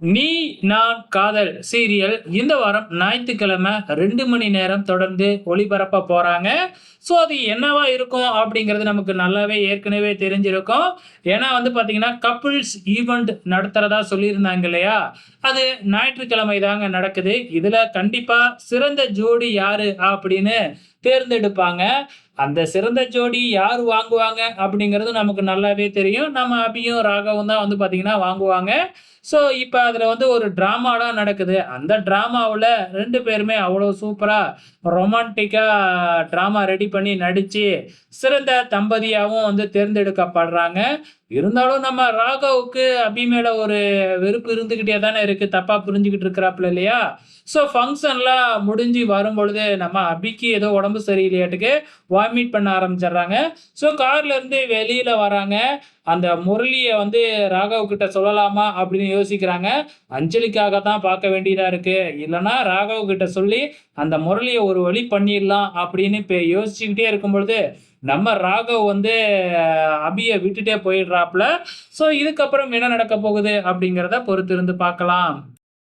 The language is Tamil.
நீ நான் காதல் சீரியல் இந்த வாரம் ஞாயிற்றுக்கிழமை ரெண்டு மணி நேரம் தொடர்ந்து ஒளிபரப்ப போகிறாங்க ஸோ அது என்னவா இருக்கும் அப்படிங்கிறது நமக்கு நல்லாவே ஏற்கனவே தெரிஞ்சிருக்கும். ஏன்னா வந்து பார்த்தீங்கன்னா கப்புள்ஸ் ஈவெண்ட் நடத்துறதா சொல்லியிருந்தாங்க இல்லையா? அது ஞாயிற்றுக்கிழமை தாங்க நடக்குது. இதில் கண்டிப்பாக சிறந்த ஜோடி யாரு அப்படின்னு தேர்ந்தெடுப்பாங்க. அந்த சிறந்த ஜோடி யார் வாங்குவாங்க அப்படிங்கிறது நமக்கு நல்லாவே தெரியும். நம்ம அபியும் ராகவும் தான் வந்து பார்த்தீங்கன்னா வாங்குவாங்க. ஸோ இப்போ அதில் வந்து ஒரு ட்ராமாலாம் நடக்குது. அந்த ட்ராமாவில் ரெண்டு பேருமே அவ்வளோ சூப்பராக ரொமான்டிக்காக ட்ராமா ரெடி பண்ணி நடித்து சிறந்த தம்பதியாகவும் வந்து தேர்ந்தெடுக்கப்படுறாங்க. இருந்தாலும் நம்ம ராகவுக்கு அபி மேல ஒரு வெறுப்பு இருந்துக்கிட்டே தானே இருக்கு. தப்பா புரிஞ்சுக்கிட்டு இருக்கிறாப்புல இல்லையா? ஸோ ஃபங்க்ஷன்லாம் முடிஞ்சு வரும் பொழுது நம்ம அபிக்கு ஏதோ உடம்பு சரியில்லையாட்டுக்கு வாமிட் பண்ண ஆரம்பிச்சிடுறாங்க. ஸோ கார்லேருந்து வெளியில வராங்க. அந்த முரளியை வந்து ராகவ் கிட்ட சொல்லலாமா அப்படின்னு யோசிக்கிறாங்க. அஞ்சலிக்காக தான் பார்க்க வேண்டியதாக இருக்குது இல்லைன்னா ராகவ் கிட்ட சொல்லி அந்த முரளியை ஒரு வழி பண்ணிடலாம் அப்படின்னு இப்போ யோசிச்சுக்கிட்டே இருக்கும் பொழுது நம்ம ராகவ் வந்து அபியை விட்டுட்டே போயிடுறாப்புல. ஸோ இதுக்கப்புறம் என்ன நடக்க போகுது அப்படிங்கிறத பொறுத்திருந்து பார்க்கலாம்.